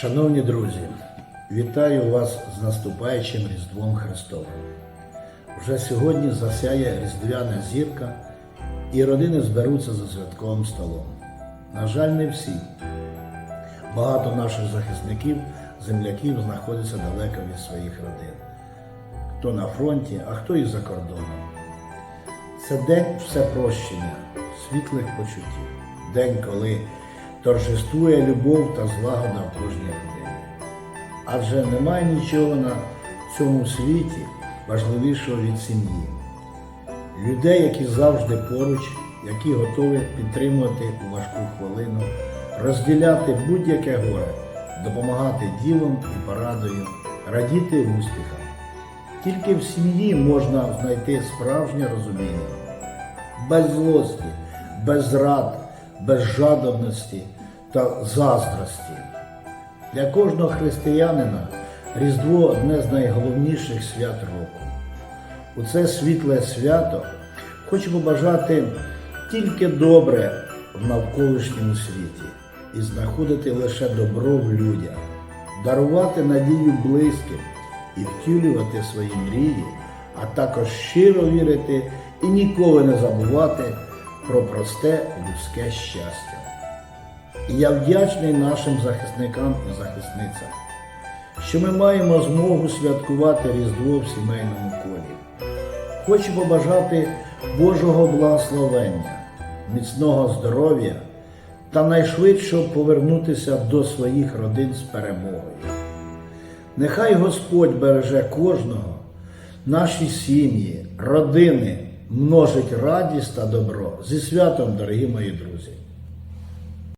Шановні друзі, вітаю вас з наступаючим Різдвом Христовим. Вже сьогодні засяє різдвяна зірка, і родини зберуться за святковим столом. На жаль, не всі. Багато наших захисників, земляків знаходяться далеко від своїх родин. Хто на фронті, а хто і за кордоном. Це день всепрощення, світлих почуттів. День, коли торжествує любов та злагода в кожній родині. Адже немає нічого на цьому світі важливішого від сім'ї. Людей, які завжди поруч, які готові підтримувати у важку хвилину, розділяти будь-яке горе, допомагати ділом і порадою, радіти успіхам. Тільки в сім'ї можна знайти справжнє розуміння. Без злості, без зрад, без жадобності та заздрості. Для кожного християнина Різдво одне з найголовніших свят року. У це світле свято хочу побажати тільки добре в навколишньому світі і знаходити лише добро в людях, дарувати надію близьким і втілювати свої мрії, а також щиро вірити і ніколи не забувати про просте людське щастя. І я вдячний нашим захисникам і захисницям, що ми маємо змогу святкувати Різдво в сімейному колі. Хочу побажати Божого благословення, міцного здоров'я та найшвидшого повернутися до своїх родин з перемогою. Нехай Господь береже кожного, наші сім'ї, родини, множить радість та добро. Зі святом, дорогі мої друзі!